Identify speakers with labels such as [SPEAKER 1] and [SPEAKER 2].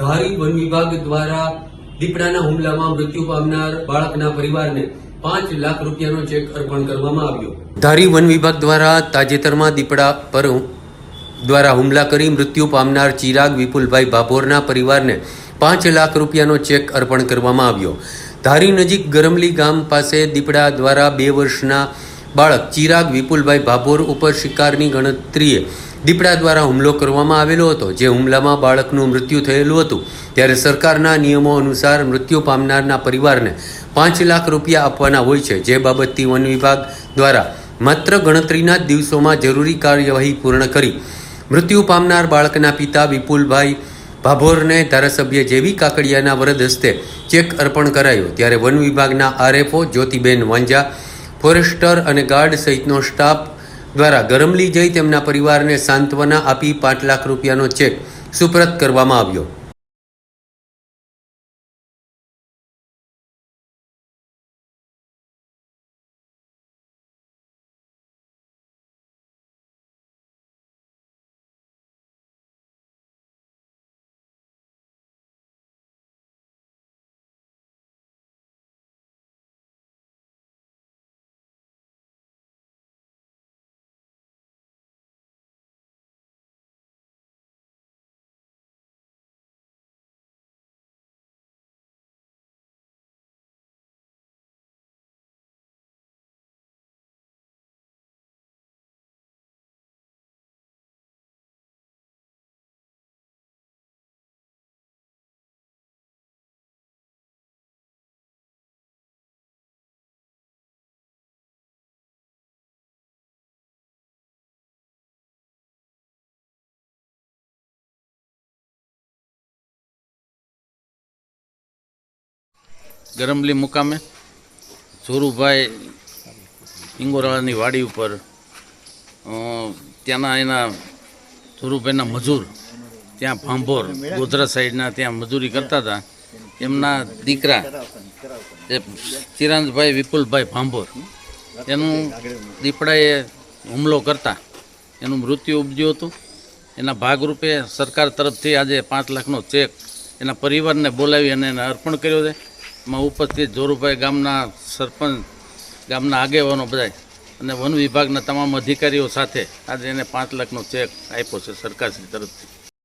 [SPEAKER 1] ધારી one વિભાગ દ્વારા દીપડાના હુમલામાં મૃત્યુ પામનાર બાળકના પરિવારને પાંચ લાખ રૂપિયાનો ચેક અર્પણ કરવામાં આવ્યો. ધારી વન વિભાગ દ્વારા તાજેતરમાં દીપડા પર દ્વારા હુમલા કરી મૃત્યુ પામનાર ચિરાગ વિપુલભાઈ ભાભોરના પરિવારને પાંચ લાખ રૂપિયાનો ચેક અર્પણ કરવામાં આવ્યો. ધારી નજીક ગરમલી ગામ પાસે દીપડા દ્વારા બે વર્ષના બાળક ચિરાગ વિપુલભાઈ ભાભોર ઉપર શિકારની ગણતરીએ દીપડા દ્વારા હુમલો કરવામાં આવેલો હતો. જે હુમલામાં બાળકનું મૃત્યુ થયેલું હતું. ત્યારે સરકારના નિયમો અનુસાર મૃત્યુ પામનારના પરિવારને પાંચ લાખ રૂપિયા આપવાના હોય છે. જે બાબતથી વન વિભાગ દ્વારા માત્ર ગણતરીના જ દિવસોમાં જરૂરી કાર્યવાહી પૂર્ણ કરી. મૃત્યુ પામનાર બાળકના પિતા વિપુલભાઈ ભાભોરને ધારાસભ્ય જેવી કાકડિયાના વરદ હસ્તે ચેક અર્પણ કરાયો. ત્યારે વન વિભાગના આરએફઓ જ્યોતિબેન વાંજા ફોરેસ્ટર અને ગાર્ડ સહિતનો સ્ટાફ દ્વારા ગરમલી જઈ તેમના પરિવારને સાંત્વના આપી પાંચ લાખ રૂપિયાનો ચેક સુપરત કરવામાં આવ્યો.
[SPEAKER 2] ગરમલી મુકામે. જોરુભાઈ ઇંગોરાની વાડી ઉપર ત્યાંના એના જોરુભાઈના મજૂર, ત્યાં ભાંભોર, ગોધરા સાઈડના ત્યાં મજૂરી કરતા હતા. એમના દીકરા, એ ચિરાંજભાઈ વિપુલભાઈ ભાંભોર, એનું દીપડાએ હુમલો કરતા. એનું મૃત્યુ ઉપજ્યું હતું. એના ભાગરૂપે સરકાર તરફથી આજે પાંચ લાખનો ચેક એના પરિવારને બોલાવી અને એને અર્પણ કર્યો છે. એમાં ઉપસ્થિત જોરુભાઈ ગામના સરપંચ, ગામના આગેવાનો બધાય અને વન વિભાગના તમામ અધિકારીઓ સાથે આજે એને પાંચ લાખનો ચેક આપ્યો છે સરકારશ્રી તરફથી.